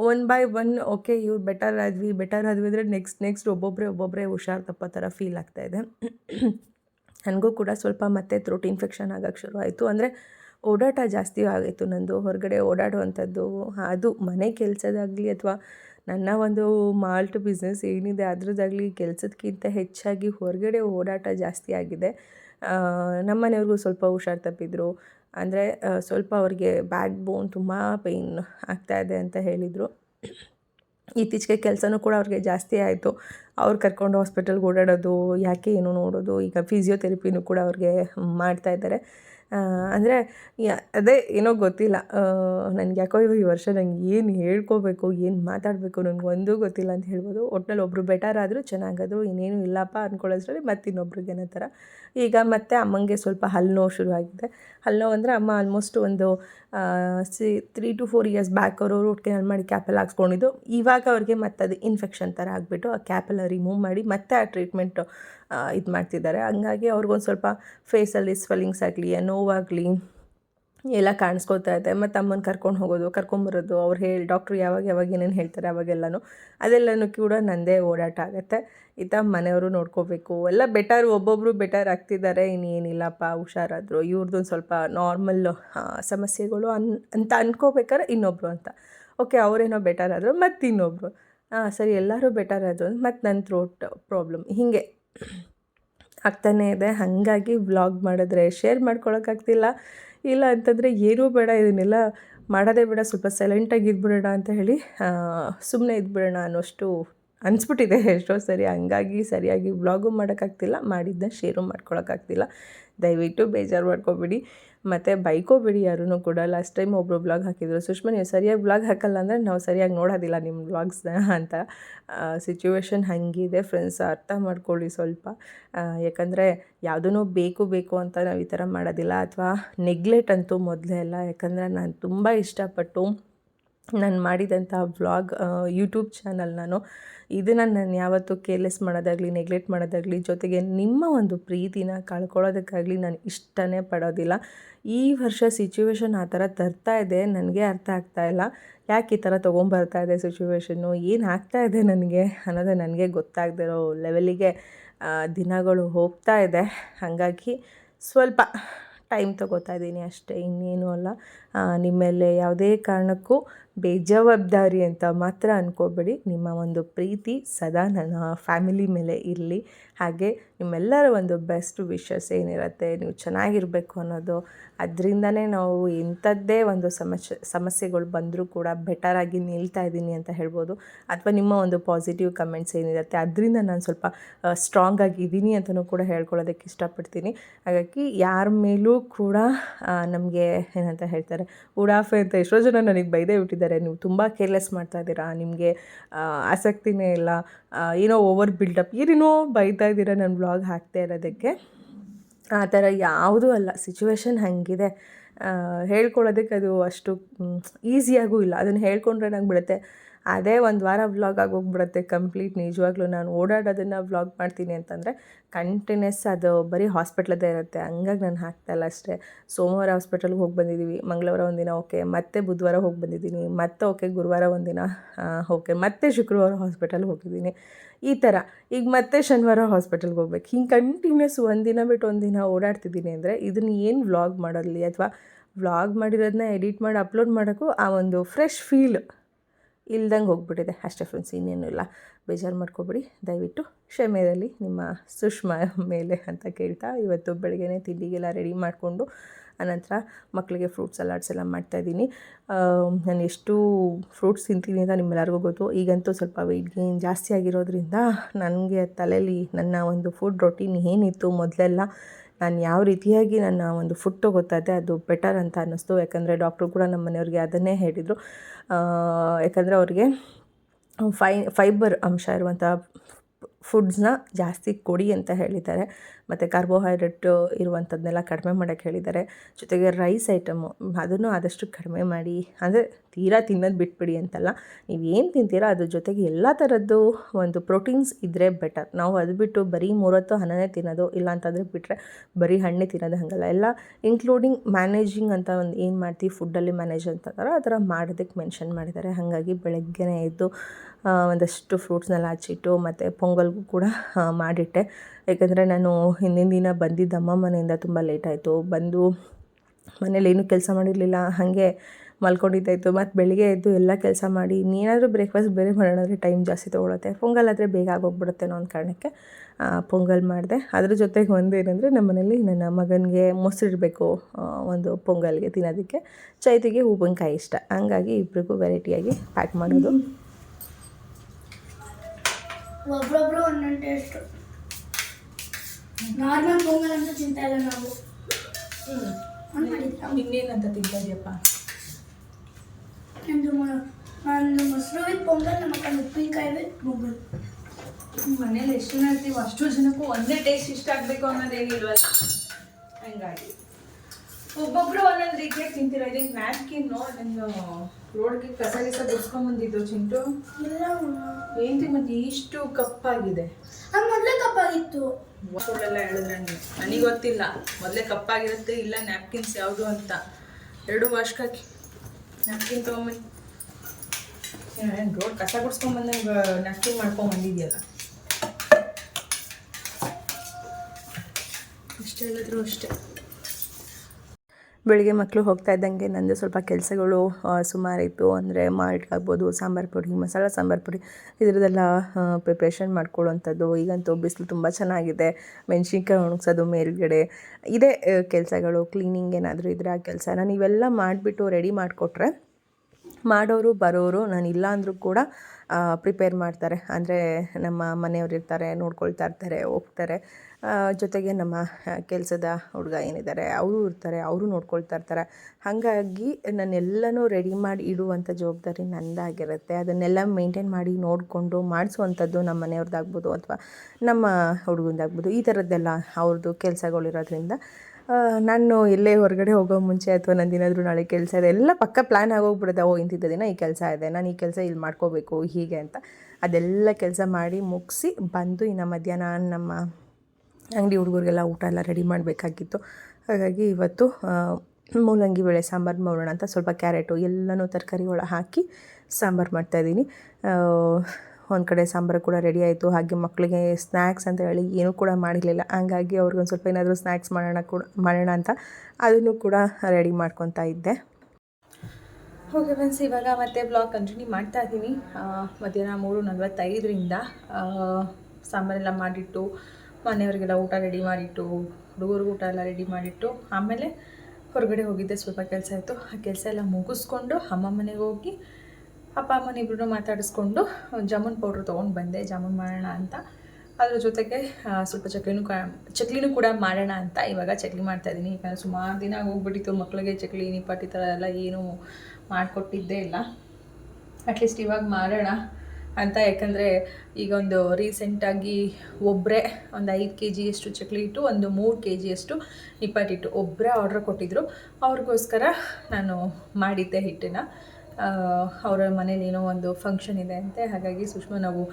ಒನ್ ಬೈ ಒನ್ ಓಕೆ ಇವ್ರು ಬೆಟರ್ ಆದ್ವಿ ಬೆಟರ್ ಆದ್ವಿ ಅಂದರೆ ನೆಕ್ಸ್ಟ್ ನೆಕ್ಸ್ಟ್ ಒಬ್ಬೊಬ್ಬರೇ ಒಬ್ಬೊಬ್ಬರೇ ಹುಷಾರು ತಪ್ಪೋ ಥರ ಫೀಲ್ ಆಗ್ತಾ ಇದೆ. ನನಗೂ ಕೂಡ ಸ್ವಲ್ಪ ಮತ್ತೆ ಥ್ರೋಟ್ ಇನ್ಫೆಕ್ಷನ್ ಆಗೋಕ್ಕೆ ಶುರು ಆಯಿತು. ಅಂದರೆ ಓಡಾಟ ಜಾಸ್ತಿ ಆಗಿತ್ತು ನಂದು. ಹೊರಗಡೆ ಓಡಾಡುವಂಥದ್ದು, ಅದು ಮನೆ ಕೆಲಸದಾಗಲಿ ಅಥವಾ ನನ್ನ ಒಂದು ಮಾಲ್ಟ್ ಬಿಸ್ನೆಸ್ ಏನಿದೆ ಅದ್ರದ್ದಾಗಲಿ ಕೆಲಸದಕ್ಕಿಂತ ಹೆಚ್ಚಾಗಿ ಹೊರಗಡೆ ಓಡಾಟ ಜಾಸ್ತಿ ಆಗಿದೆ. ನಮ್ಮ ಮನೆಯವ್ರಿಗೂ ಸ್ವಲ್ಪ ಹುಷಾರು ತಪ್ಪಿದ್ರು. ಅಂದರೆ ಸ್ವಲ್ಪ ಅವ್ರಿಗೆ ಬ್ಯಾಕ್ ಬೋನ್ ತುಂಬ ಪೇಯ್ನ್ ಆಗ್ತಾ ಇದೆ ಅಂತ ಹೇಳಿದರು. ಇತ್ತೀಚೆಗೆ ಕೆಲಸನೂ ಕೂಡ ಅವ್ರಿಗೆ ಜಾಸ್ತಿ ಆಯಿತು. ಅವ್ರು ಕರ್ಕೊಂಡು ಹಾಸ್ಪಿಟಲ್ಗೆ ಓಡಾಡೋದು, ಯಾಕೆ ಏನು ನೋಡೋದು, ಈಗ ಫಿಸಿಯೋಥೆರಪಿನೂ ಕೂಡ ಅವ್ರಿಗೆ ಮಾಡ್ತಾ ಇದ್ದಾರೆ. ಅಂದರೆ ಅದೇ ಏನೋ ಗೊತ್ತಿಲ್ಲ. ನನಗೆ ಯಾಕೋ ಈ ವರ್ಷ ನಂಗೆ ಏನು ಹೇಳ್ಕೋಬೇಕು, ಏನು ಮಾತಾಡಬೇಕು ನನಗೆ ಒಂದೂ ಗೊತ್ತಿಲ್ಲ ಅಂತ ಹೇಳ್ಬೋದು. ಒಟ್ನಲ್ಲಿ ಒಬ್ಬರು ಬೆಟರ್ ಆದರೂ ಚೆನ್ನಾಗಾದ್ರು ಇನ್ನೇನು ಇಲ್ಲಪ್ಪ ಅಂದ್ಕೊಳ್ಳೋದ್ರಲ್ಲಿ ಮತ್ತೆ ಇನ್ನೊಬ್ರಿಗೆ ಅನ್ನೋ ಥರ. ಈಗ ಮತ್ತೆ ಅಮ್ಮಂಗೆ ಸ್ವಲ್ಪ ಹಲ್ಲು ನೋವು ಶುರುವಾಗಿದೆ. ಹಲ್ಲು ನೋವು ಅಂದರೆ ಅಮ್ಮ ಆಲ್ಮೋಸ್ಟ್ ಒಂದು C three to four years back ಅವರು ರೂಟ್ ಕೆನಲ್ ಮಾಡಿ ಕ್ಯಾಪೆಲ್ ಹಾಕ್ಸ್ಕೊಂಡಿದ್ದು. ಇವಾಗ ಅವ್ರಿಗೆ ಮತ್ತೆ ಅದು ಇನ್ಫೆಕ್ಷನ್ ಥರ ಆಗಿಬಿಟ್ಟು ಆ ಕ್ಯಾಪೆಲ್ಲ ರಿಮೂವ್ ಮಾಡಿ ಮತ್ತೆ ಆ ಟ್ರೀಟ್ಮೆಂಟು ಇದು ಮಾಡ್ತಿದ್ದಾರೆ. ಹಂಗಾಗಿ ಅವ್ರಿಗೊಂದು ಸ್ವಲ್ಪ ಫೇಸಲ್ಲಿ ಸ್ವೆಲ್ಲಿಂಗ್ಸ್ ಆಗಲಿ ನೋವಾಗಲಿ ಎಲ್ಲ ಕಾಣಿಸ್ಕೊಳ್ತಾ ಇದೆ. ಮತ್ತು ಅಮ್ಮನ ಕರ್ಕೊಂಡು ಹೋಗೋದು ಕರ್ಕೊಂಬರೋದು ಅವ್ರು ಹೇಳಿ ಡಾಕ್ಟ್ರು ಯಾವಾಗ ಯಾವಾಗ ಏನೇನು ಹೇಳ್ತಾರೆ ಅವಾಗೆಲ್ಲನೂ, ಅದೆಲ್ಲನೂ ಕೂಡ ನಂದೇ ಓಡಾಟ ಆಗುತ್ತೆ. ಇತ್ತ ಮನೆಯವರು ನೋಡ್ಕೋಬೇಕು. ಎಲ್ಲ ಬೆಟರ್ ಒಬ್ಬೊಬ್ಬರು ಬೆಟರ್ ಆಗ್ತಿದ್ದಾರೆ. ಇನ್ನೇನಿಲ್ಲಪ್ಪ, ಹುಷಾರಾದರು. ಇವ್ರದ್ದೊಂದು ಸ್ವಲ್ಪ ನಾರ್ಮಲ್ ಸಮಸ್ಯೆಗಳು ಅನ್, ಅಂತ ಅನ್ಕೋಬೇಕಾದ್ರೆ ಇನ್ನೊಬ್ಬರು ಅಂತ. ಓಕೆ ಅವರೇನೋ ಬೆಟರ್ ಆದರು, ಮತ್ತು ಇನ್ನೊಬ್ಬರು ಹಾಂ ಸರಿ, ಎಲ್ಲರೂ ಬೆಟರ್ ಆದರು ಮತ್ತು ನನ್ನ ಥ್ರೋಟ್ ಪ್ರಾಬ್ಲಮ್ ಹೀಗೆ ಆಗ್ತಾನೇ ಇದೆ. ಹಾಗಾಗಿ ವ್ಲಾಗ್ ಮಾಡಿದ್ರೆ ಶೇರ್ ಮಾಡ್ಕೊಳಕ್ಕಾಗ್ತಿಲ್ಲ ಇಲ್ಲ ಅಂತಂದರೆ ಏನೂ ಬೇಡ, ಇದನ್ನೆಲ್ಲ ಮಾಡೋದೇ ಬೇಡ, ಸ್ವಲ್ಪ ಸೈಲೆಂಟಾಗಿ ಇದ್ಬಿಡೋಣ ಅಂತ ಹೇಳಿ ಸುಮ್ಮನೆ ಇದ್ಬಿಡೋಣ ಅನ್ನೋಷ್ಟು ಅನಿಸ್ಬಿಟ್ಟಿದೆ. ಎಷ್ಟೋ ಸರಿ ಹಂಗಾಗಿ ಸರಿಯಾಗಿ ವ್ಲಾಗು ಮಾಡೋಕ್ಕಾಗ್ತಿಲ್ಲ, ಮಾಡಿದ್ದನ್ನ ಶೇರು ಮಾಡ್ಕೊಳಕ್ಕಾಗ್ತಿಲ್ಲ. ದಯವಿಟ್ಟು ಬೇಜಾರು ಮಾಡ್ಕೊಬೇಡಿ. ಮತ್ತು ಬೈಕೋಬೇಡಿ ಯಾರೂ ಕೂಡ. ಲಾಸ್ಟ್ ಟೈಮ್ ಒಬ್ಬರು ಬ್ಲಾಗ್ ಹಾಕಿದ್ರು. ಸುಷ್ಮಾ ನೀವು ಸರಿಯಾಗಿ ಬ್ಲಾಗ್ ಹಾಕಲ್ಲ ಅಂದರೆ ನಾವು ಸರಿಯಾಗಿ ನೋಡೋದಿಲ್ಲ ನಿಮ್ಮ ಬ್ಲಾಗ್ಸ್ನ ಅಂತ. ಸಿಚುವೇಶನ್ ಹಾಗಿದೆ ಫ್ರೆಂಡ್ಸ್ ಅರ್ಥ ಮಾಡ್ಕೊಳ್ಳಿ ಸ್ವಲ್ಪ. ಯಾಕಂದರೆ ಯಾವುದೂ ಬೇಕು ಬೇಕು ಅಂತ ನಾವು ಈ ಥರ ಮಾಡೋದಿಲ್ಲ. ಅಥವಾ ನೆಗ್ಲೆಟ್ ಅಂತೂ ಮೊದಲೇ ಅಲ್ಲ. ಯಾಕಂದರೆ ನಾನು ತುಂಬ ಇಷ್ಟಪಟ್ಟು ನಾನು ಮಾಡಿದಂಥ ವ್ಲಾಗ್ ಯೂಟ್ಯೂಬ್ ಚಾನಲ್ ನಾನು. ಇದನ್ನು ನಾನು ಯಾವತ್ತೂ ಕೇರ್ಲೆಸ್ ಮಾಡೋದಾಗಲಿ ನೆಗ್ಲೆಕ್ಟ್ ಮಾಡೋದಾಗಲಿ, ಜೊತೆಗೆ ನಿಮ್ಮ ಒಂದು ಪ್ರೀತಿನ ಕಳ್ಕೊಳ್ಳೋದಕ್ಕಾಗಲಿ ನಾನು ಇಷ್ಟನೇ ಪಡೋದಿಲ್ಲ. ಈ ವರ್ಷ ಸಿಚುವೇಶನ್ ಆ ಥರ ತರ್ತಾ ಇದೆ, ನನಗೆ ಅರ್ಥ ಆಗ್ತಾ ಇಲ್ಲ. ಯಾಕೆ ಈ ಥರ ತೊಗೊಂಬರ್ತಾ ಇದೆ ಸಿಚುವೇಶನ್ನು ಏನು ಆಗ್ತಾ ಇದೆ ನನಗೆ ಅನ್ನೋದು ನನಗೆ ಗೊತ್ತಾಗದಿರೋ ಲೆವೆಲಿಗೆ ದಿನಗಳು ಹೋಗ್ತಾ ಇದೆ. ಹಾಗಾಗಿ ಸ್ವಲ್ಪ ಟೈಮ್ ತಗೋತಾ ಇದ್ದೀನಿ ಅಷ್ಟೇ, ಇನ್ನೇನು ಅಲ್ಲ. ನಿಮ್ಮ ಮೇಲೆ ಯಾವುದೇ ಕಾರಣಕ್ಕೂ ಬೇಜವಾಬ್ದಾರಿ ಅಂತ ಮಾತ್ರ ಅಂದ್ಕೋಬೇಡಿ ನಿಮ್ಮ ಒಂದು ಪ್ರೀತಿ ಸದಾ ನನ್ನ ಫ್ಯಾಮಿಲಿ ಮೇಲೆ ಇರಲಿ. ಹಾಗೆ ನಿಮ್ಮೆಲ್ಲರ ಒಂದು ಬೆಸ್ಟ್ ವಿಷಸ್ ಏನಿರುತ್ತೆ ನೀವು ಚೆನ್ನಾಗಿರಬೇಕು ಅನ್ನೋದು. ಅದರಿಂದನೇ ನಾವು ಇಂಥದ್ದೇ ಒಂದು ಸಮಸ್ಯೆ, ಸಮಸ್ಯೆಗಳು ಬಂದರೂ ಕೂಡ ಬೆಟರಾಗಿ ನಿಲ್ತಾ ಇದ್ದೀನಿ ಅಂತ ಹೇಳ್ಬೋದು. ಅಥವಾ ನಿಮ್ಮ ಒಂದು ಪಾಸಿಟಿವ್ ಕಮೆಂಟ್ಸ್ ಏನಿರುತ್ತೆ ಅದರಿಂದ ನಾನು ಸ್ವಲ್ಪ ಸ್ಟ್ರಾಂಗ್ ಆಗಿದ್ದೀನಿ ಅಂತಲೂ ಕೂಡ ಹೇಳ್ಕೊಳ್ಳೋದಕ್ಕೆ ಇಷ್ಟಪಡ್ತೀನಿ. ಹಾಗಾಗಿ ಯಾರ ಮೇಲೂ ಕೂಡ ನಮಗೆ ಏನಂತ ಹೇಳ್ತಾರೆ, ಉಡಾಫೆ ಅಂತ ಎಷ್ಟೋ ಜನ ನನಗೆ ಬೈದೇ ಬಿಟ್ಟಿದ್ದಾರೆ. ನೀವು ತುಂಬ ಕೇರ್ಲೆಸ್ ಮಾಡ್ತಾ ಇದ್ದೀರಾ, ನಿಮಗೆ ಆಸಕ್ತಿನೇ ಇಲ್ಲ ಏನೋ ಓವರ್ ಬಿಲ್ಡಪ್ ಏನೇನೋ ಬೈತಾ ಇದ್ದೀರ ನನ್ನ ಬ್ಲಾಗ್ ಹಾಕ್ತಾ ಇರೋದಕ್ಕೆ? ಆ ಥರ ಯಾವುದೂ ಅಲ್ಲ. ಸಿಚುವೇಶನ್ ಹಾಗಿದೆ. ಹೇಳ್ಕೊಳ್ಳೋದಕ್ಕೆ ಅದು ಅಷ್ಟು ಈಸಿಯಾಗೂ ಇಲ್ಲ. ಅದನ್ನು ಹೇಳ್ಕೊಂಡ್ರೆ ನಂಗೆ ಬಿಡುತ್ತೆ. ಅದೇ ಒಂದು ವಾರ ವ್ಲಾಗ್ ಆಗೋಗ್ಬಿಡುತ್ತೆ ಕಂಪ್ಲೀಟ್ ನಿಜವಾಗ್ಲೂ ನಾನು ಓಡಾಡೋದನ್ನು ವ್ಲಾಗ್ ಮಾಡ್ತೀನಿ ಅಂತಂದರೆ ಕಂಟಿನ್ಯೂಸ್ ಅದು ಬರೀ ಹಾಸ್ಪಿಟ್ಲದ್ದೇ ಇರುತ್ತೆ. ಹಂಗಾಗಿ ನಾನು ಹಾಕ್ತಾಯಿಲ್ಲ ಅಷ್ಟೇ. ಸೋಮವಾರ ಹಾಸ್ಪಿಟಲ್ಗೆ ಹೋಗಿ ಬಂದಿದ್ದೀವಿ ಮಂಗಳವಾರ ಒಂದಿನ ಓಕೆ ಮತ್ತೆ ಬುಧವಾರ ಹೋಗಿ ಬಂದಿದ್ದೀನಿ ಮತ್ತೆ ಓಕೆ ಗುರುವಾರ ಒಂದಿನ ಓಕೆ ಮತ್ತೆ ಶುಕ್ರವಾರ ಹಾಸ್ಪಿಟಲ್ಗೆ ಹೋಗಿದ್ದೀನಿ ಈ ಥರ ಈಗ ಮತ್ತೆ ಶನಿವಾರ ಹಾಸ್ಪಿಟಲ್ಗೆ ಹೋಗ್ಬೇಕು. ಹಿಂಗೆ ಕಂಟಿನ್ಯೂಸ್ ಒಂದಿನ ಬಿಟ್ಟು ಒಂದಿನ ಓಡಾಡ್ತಿದ್ದೀನಿ ಅಂದರೆ ಇದನ್ನು ಏನು ವ್ಲಾಗ್ ಮಾಡೋದ್ಲಿ ಅಥವಾ ವ್ಲಾಗ್ ಮಾಡಿರೋದನ್ನ ಎಡಿಟ್ ಮಾಡಿ ಅಪ್ಲೋಡ್ ಮಾಡೋಕ್ಕೂ ಆ ಒಂದು ಫ್ರೆಶ್ ಫೀಲ್ ಇಲ್ದಂಗೆ ಹೋಗ್ಬಿಟ್ಟಿದೆ. ಅಷ್ಟೇ ಫ್ರೆಂಡ್ಸ್ ಇನ್ನೇನು ಇಲ್ಲ. ಬೇಜಾರು ಮಾಡ್ಕೊಬಿಡಿ. ದಯವಿಟ್ಟು ಕ್ಷಮೆಯಲ್ಲಿ ನಿಮ್ಮ ಸುಷ್ಮಾ ಮೇಲೆ ಅಂತ ಕೇಳ್ತಾ ಇವತ್ತು ಬೆಳಗ್ಗೆ ತಿಂಡಿಗೆಲ್ಲ ರೆಡಿ ಮಾಡಿಕೊಂಡು ಆನಂತರ ಮಕ್ಕಳಿಗೆ ಫ್ರೂಟ್ ಸಲಾಡ್ಸ್ ಎಲ್ಲ ಮಾಡ್ತಾಯಿದ್ದೀನಿ ನಾನು ಎಷ್ಟು ಫ್ರೂಟ್ಸ್ ತಿಂತೀನಿ ಅಂತ ನಿಮ್ಮೆಲ್ಲರಿಗೂ ಗೊತ್ತು. ಈಗಂತೂ ಸ್ವಲ್ಪ ವೆಯ್ಟ್ ಗೇನ್ ಜಾಸ್ತಿ ಆಗಿರೋದ್ರಿಂದ ನನಗೆ ತಲೆಯಲ್ಲಿ ನನ್ನ ಒಂದು ಫುಡ್ ರೊಟೀನ್ ಏನಿತ್ತು ಮೊದಲೆಲ್ಲ ನಾನು ಯಾವ ರೀತಿಯಾಗಿ ನನ್ನ ಒಂದು ಫುಡ್ ತಗೋತಾಯಿದ್ದೆ ಅದು ಬೆಟರ್ ಅಂತ ಅನ್ನಿಸ್ತು. ಯಾಕಂದರೆ ಡಾಕ್ಟ್ರು ಕೂಡ ನಮ್ಮ ಮನೆಯವ್ರಿಗೆ ಅದನ್ನೇ ಹೇಳಿದರು. ಯಾಕಂದರೆ ಅವ್ರಿಗೆ ಫೈ ಫೈಬರ್ ಅಂಶ ಇರುವಂಥ ಫುಡ್ಸ್ನ ಜಾಸ್ತಿ ಕೊಡಿ ಅಂತ ಹೇಳಿದ್ದಾರೆ. ಮತ್ತು ಕಾರ್ಬೋಹೈಡ್ರೇಟು ಇರುವಂಥದ್ದನ್ನೆಲ್ಲ ಕಡಿಮೆ ಮಾಡೋಕ್ಕೆ ಹೇಳಿದ್ದಾರೆ. ಜೊತೆಗೆ ರೈಸ್ ಐಟಮು ಅದನ್ನು ಆದಷ್ಟು ಕಡಿಮೆ ಮಾಡಿ, ಅಂದರೆ ತೀರಾ ತಿನ್ನೋದು ಬಿಟ್ಬಿಡಿ ಅಂತಲ್ಲ, ನೀವು ಏನು ತಿಂತೀರಾ ಅದ್ರ ಜೊತೆಗೆ ಎಲ್ಲ ಥರದ್ದು ಒಂದು ಪ್ರೋಟೀನ್ಸ್ ಇದ್ದರೆ ಬೆಟರ್. ನಾವು ಅದು ಬಿಟ್ಟು ಬರೀ ಮೂರೊತ್ತು ಹಣನೇ ತಿನ್ನೋದು, ಇಲ್ಲ ಅಂತಂದ್ರೆ ಬಿಟ್ಟರೆ ಬರೀ ಹಣ್ಣೆ ತಿನ್ನೋದು ಹಾಗಲ್ಲ. ಎಲ್ಲ ಇನ್ಕ್ಲೂಡಿಂಗ್ ಮ್ಯಾನೇಜಿಂಗ್ ಅಂತ ಒಂದು ಏನು ಮಾಡ್ತೀವಿ ಫುಡ್ಡಲ್ಲಿ ಮ್ಯಾನೇಜ್ ಅಂತಂದ್ರೆ ಆ ಥರ ಮಾಡೋದಕ್ಕೆ ಮೆನ್ಷನ್ ಮಾಡಿದ್ದಾರೆ. ಹಾಗಾಗಿ ಬೆಳಗ್ಗೆನೇ ಎದ್ದು ಒಂದಷ್ಟು ಫ್ರೂಟ್ಸ್ನೆಲ್ಲ ಹಚ್ಚಿಟ್ಟು ಮತ್ತು ಪೊಂಗಲ್ಗೂ ಕೂಡ ಮಾಡಿಟ್ಟೆ. ಯಾಕಂದರೆ ನಾನು ಹಿಂದಿನ ದಿನ ಬಂದಿದ್ದ ಅಮ್ಮ ಮನೆಯಿಂದ ತುಂಬ ಲೇಟ್ ಆಯಿತು. ಬಂದು ಮನೇಲಿ ಏನೂ ಕೆಲಸ ಮಾಡಿರಲಿಲ್ಲ, ಹಾಗೆ ಮಲ್ಕೊಂಡಿದ್ದಾಯಿತು. ಮತ್ತು ಬೆಳಿಗ್ಗೆ ಎದ್ದು ಎಲ್ಲ ಕೆಲಸ ಮಾಡಿ ಇನ್ನೇನಾದರೂ ಬ್ರೇಕ್ಫಾಸ್ಟ್ ಬೇರೆ ಮಾಡೋಣ ಅಂದರೆ ಟೈಮ್ ಜಾಸ್ತಿ ತೊಗೊಳುತ್ತೆ. ಪೊಂಗಲ್ ಆದರೆ ಬೇಗ ಆಗೋಗ್ಬಿಡುತ್ತೆ ಅನ್ನೋ ಒಂದು ಕಾರಣಕ್ಕೆ ಪೊಂಗಲ್ ಮಾಡಿದೆ. ಅದ್ರ ಜೊತೆಗೆ ಒಂದು ಏನಂದರೆ ನಮ್ಮ ಮನೇಲಿ ನನ್ನ ಮಗನಿಗೆ ಮೊಸರಿರಬೇಕು ಒಂದು ಪೊಂಗಲ್ಗೆ ತಿನ್ನೋದಕ್ಕೆ. ಚೈತಿಗೆ ಉಪ್ಪಿನಕಾಯಿ ಇಷ್ಟ. ಹಂಗಾಗಿ ಇಬ್ಬರಿಗೂ ವೆರೈಟಿಯಾಗಿ ಪ್ಯಾಕ್ ಮಾಡೋದು. ಒಬ್ರೊಬ್ರು ಒಂದೊಂದು ಟೇಸ್ಟು ನಾರ್ಮಲ್ ಪೊಂಗಲ್ ಅಂತ ತಿಂತಾ ಇಲ್ಲ ನಾವು ಒಂದು ಮಾಡಿದ್ದ ಇನ್ನೇನಂತ ತಿಂತಾಯಿದ್ಯಪ್ಪ ನಂದು ಮ- ಒಂದು ಮೊಸರು ವಿತ್ ಪೊಂಗಲ್ ನಮ್ಮ ಅಕ್ಕ ಉಪ್ಪಿನಕಾಯಿ ವಿತ್ ಪೊಂಗಲ್ ಮನೇಲಿ ಎಷ್ಟು ಜನ ಇರ್ತೀವೋ ಅಷ್ಟು ಜನಕ್ಕೂ ಒಂದೇ ಟೇಸ್ಟ್ ಇಷ್ಟ ಆಗಬೇಕು ಅನ್ನೋದೇನಿಲ್ವಲ್ಲ ಹಂಗಾಗಿ ಒಬ್ಬೊಬ್ರು ಒಂದೊಂದು ರೀತಿಯಾಗಿ ತಿಂತೀರ ಇದಕ್ಕೆ ನ್ಯಾಪ್ಕಿನ್ನು ನಾನು ರೋಡ್ಗೆ ಕಸ ಗಿಸ ಗುಡ್ಸ್ಕೊಂಬಂದಿದ್ದು ಚಿಂಟು? ಇಲ್ಲ ಏನ್ರಿ ಮತ್ತೆ ಇಷ್ಟು ಕಪ್ಪಾಗಿದೆ? ಅದು ಮೊದಲೇ ಕಪ್ಪಾಗಿತ್ತು. ಸುಳ್ಳೆಲ್ಲ ಹೇಳಿದ್ರೆ ನನಗೆ ಗೊತ್ತಿಲ್ಲ. ಮೊದಲೇ ಕಪ್ಪಾಗಿರುತ್ತೆ ಇಲ್ಲ ನ್ಯಾಪ್ಕಿನ್ಸ್ ಯಾವುದು ಅಂತ. ಎರಡು ವಾಶ್ಗೆ ಹಾಕಿ ನ್ಯಾಪ್ಕಿನ್ ತೊಗೊಂಬಂದು ಏನು ರೋಡ್ ಕಸ ಗುಡ್ಸ್ಕೊಂಬಂದಂಗೆ ನ್ಯಾಪ್ಕಿನ್ ಮಾಡ್ಕೊಂಬಂದಿದೆಯಲ್ಲ ಇಷ್ಟ ಹೇಳಿದ್ರು ಅಷ್ಟೇ. ಬೆಳಿಗ್ಗೆ ಮಕ್ಕಳು ಹೋಗ್ತಾ ಇದ್ದಂಗೆ ನಂದು ಸ್ವಲ್ಪ ಕೆಲಸಗಳು ಸುಮಾರಿತ್ತು ಅಂದರೆ ಮಾಡಿಟ್ಕಾಗ್ಬೋದು ಸಾಂಬಾರು ಪುಡಿ, ಮಸಾಲೆ ಸಾಂಬಾರು ಪುಡಿ, ಇದ್ರದ್ದೆಲ್ಲ ಪ್ರಿಪ್ರೇಷನ್ ಮಾಡ್ಕೊಳ್ಳೋವಂಥದ್ದು. ಈಗಂತೂ ಬಿಸಿಲು ತುಂಬ ಚೆನ್ನಾಗಿದೆ. ಮೆಣಸಿನ್ಕಾಯಿ ಒಣಗಿಸೋದು ಮೇಲ್ಗಡೆ. ಇದೇ ಕೆಲಸಗಳು ಕ್ಲೀನಿಂಗ್ ಏನಾದರೂ ಇದ್ರೆ ಆ ಕೆಲಸ ನಾನು ಇವೆಲ್ಲ ಮಾಡಿಬಿಟ್ಟು ರೆಡಿ ಮಾಡಿಕೊಟ್ರೆ ಮಾಡೋರು, ಬರೋರು, ನಾನು ಇಲ್ಲ ಅಂದರೂ ಕೂಡ ಪ್ರಿಪೇರ್ ಮಾಡ್ತಾರೆ. ಅಂದರೆ ನಮ್ಮ ಮನೆಯವರು ಇರ್ತಾರೆ, ನೋಡ್ಕೊಳ್ತಾ ಇರ್ತಾರೆ, ಹೋಗ್ತಾರೆ. ಜೊತೆಗೆ ನಮ್ಮ ಕೆಲಸದ ಹುಡುಗ ಏನಿದ್ದಾರೆ ಅವರು ಇರ್ತಾರೆ, ಅವರು ನೋಡ್ಕೊಳ್ತಾ ಇರ್ತಾರೆ. ಹಾಗಾಗಿ ನಾನೆಲ್ಲನೂ ರೆಡಿ ಮಾಡಿ ಇಡುವಂಥ ಜವಾಬ್ದಾರಿ ನನ್ನದಾಗಿರುತ್ತೆ ಅದನ್ನೆಲ್ಲ ಮೇಂಟೈನ್ ಮಾಡಿ ನೋಡಿಕೊಂಡು ಮಾಡಿಸುವಂಥದ್ದು ನಮ್ಮ ಮನೆಯವ್ರದ್ದಾಗ್ಬೋದು ಅಥವಾ ನಮ್ಮ ಹುಡುಗಂದಾಗ್ಬೋದು, ಈ ಥರದ್ದೆಲ್ಲ ಅವ್ರದ್ದು ಕೆಲಸಗಳಿರೋದ್ರಿಂದ ನಾನು ಎಲ್ಲೇ ಹೊರಗಡೆ ಹೋಗೋ ಮುಂಚೆ ಅಥವಾ ನಂದಿನಾದರೂ ನಾಳೆ ಕೆಲಸ ಇದೆ, ಎಲ್ಲ ಪಕ್ಕ ಪ್ಲ್ಯಾನ್ ಆಗೋಗ್ಬಿಡುತ್ತೆ. ಓ, ಇಂತಿದ್ದ ದಿನ ಈ ಕೆಲಸ ಇದೆ, ನಾನು ಈ ಕೆಲಸ ಇಲ್ಲಿ ಮಾಡ್ಕೋಬೇಕು, ಹೀಗೆ ಅಂತ. ಅದೆಲ್ಲ ಕೆಲಸ ಮಾಡಿ ಮುಗಿಸಿ ಬಂದು ಇನ್ನು ಮಧ್ಯಾಹ್ನ ನಮ್ಮ ಅಂಗಡಿ ಹುಡುಗರಿಗೆಲ್ಲ ಊಟ ಎಲ್ಲ ರೆಡಿ ಮಾಡಬೇಕಾಗಿತ್ತು. ಹಾಗಾಗಿ ಇವತ್ತು ಮೂಲಂಗಿ ಬೇಳೆ, ಸಾಂಬಾರು ಮಾಡೋಣ ಅಂತ ಸ್ವಲ್ಪ ಕ್ಯಾರೆಟು ಎಲ್ಲನೂ ತರಕಾರಿ ಒಳ ಹಾಕಿ ಸಾಂಬಾರು ಮಾಡ್ತಾಯಿದ್ದೀನಿ ಒಂದು ಕಡೆ ಸಾಂಬಾರು ಕೂಡ ರೆಡಿ ಆಯಿತು. ಹಾಗೆ ಮಕ್ಕಳಿಗೆ ಸ್ನ್ಯಾಕ್ಸ್ ಅಂತ ಹೇಳಿ ಏನೂ ಕೂಡ ಮಾಡಿರಲಿಲ್ಲ. ಹಂಗಾಗಿ ಅವ್ರಿಗೊಂದು ಸ್ವಲ್ಪ ಏನಾದರೂ ಸ್ನ್ಯಾಕ್ಸ್ ಮಾಡೋಣ ಕೂಡ, ಮಾಡೋಣ ಅಂತ ಅದನ್ನು ಕೂಡ ರೆಡಿ ಮಾಡ್ಕೊತಾ ಇದ್ದೆ. ಓಕೆ ಫ್ರೆಂಡ್ಸ್ ಇವಾಗ ಮತ್ತೆ ಬ್ಲಾಗ್ ಕಂಟಿನ್ಯೂ ಮಾಡ್ತಾ ಇದ್ದೀನಿ. ಮಧ್ಯಾಹ್ನ ಮೂರು ನಲ್ವತ್ತೈದರಿಂದ ಸಾಂಬಾರೆಲ್ಲ ಮಾಡಿಟ್ಟು ಮನೆಯವರಿಗೆಲ್ಲ ಊಟ ರೆಡಿ ಮಾಡಿಟ್ಟು, ಹುಡುಗರಿಗೆ ಊಟ ಎಲ್ಲ ರೆಡಿ ಮಾಡಿಟ್ಟು, ಆಮೇಲೆ ಹೊರಗಡೆ ಹೋಗಿದ್ದೆ, ಸ್ವಲ್ಪ ಕೆಲಸ ಇತ್ತು ಆ ಕೆಲಸ ಎಲ್ಲ ಮುಗಿಸ್ಕೊಂಡು ಅಮ್ಮ ಮನೆಗೆ ಹೋಗಿ, ಅಪ್ಪ ಅಮ್ಮನ ಇಬ್ಬರೂ ಮಾತಾಡಿಸ್ಕೊಂಡು ಜಾಮೂನ್ ಪೌಡ್ರ್ ತೊಗೊಂಡು ಬಂದೆ. ಜಾಮೂನ್ ಮಾಡೋಣ ಅಂತ. ಅದ್ರ ಜೊತೆಗೆ ಸ್ವಲ್ಪ ಚಕ್ಲಿನೂ ಕ, ಚಕ್ಲಿನೂ ಕೂಡ ಮಾಡೋಣ ಅಂತ ಇವಾಗ ಚಕ್ಲಿ ಮಾಡ್ತಾಯಿದ್ದೀನಿ ಯಾಕಂದರೆ ಸುಮಾರು ದಿನ ಹೋಗ್ಬಿಟ್ಟಿತ್ತು ಮಕ್ಕಳಿಗೆ ಚಕ್ಲಿ ನಿಪಾಟಿ ಥರ ಎಲ್ಲ ಏನೂ ಮಾಡಿಕೊಟ್ಟಿದ್ದೇ ಇಲ್ಲ. ಅಟ್ಲೀಸ್ಟ್ ಇವಾಗ ಮಾಡೋಣ. ಅಂತ ಯಾಕಂದರೆ ಈಗ ಒಂದು ರೀಸೆಂಟಾಗಿ ಒಬ್ಬರೇ ಒಂದು ಐದು ಕೆ ಜಿಯಷ್ಟು ಚಕ್ಲಿ ಇಟ್ಟು, ಒಂದು ಮೂರು ಕೆ ಜಿಯಷ್ಟು ನಿಪ್ಪಟ್ಟಿಟ್ಟು ಒಬ್ಬರೇ ಆರ್ಡ್ರ್ ಕೊಟ್ಟಿದ್ದರು ಅವ್ರಿಗೋಸ್ಕರ ನಾನು ಮಾಡಿದ್ದೆ ಹಿಟ್ಟನ್ನು ಅವರ ಮನೇಲಿ ಏನೋ ಒಂದು ಫಂಕ್ಷನ್ ಇದೆ ಅಂತೆ, ಹಾಗಾಗಿ ಸುಷ್ಮಾ ನಾವು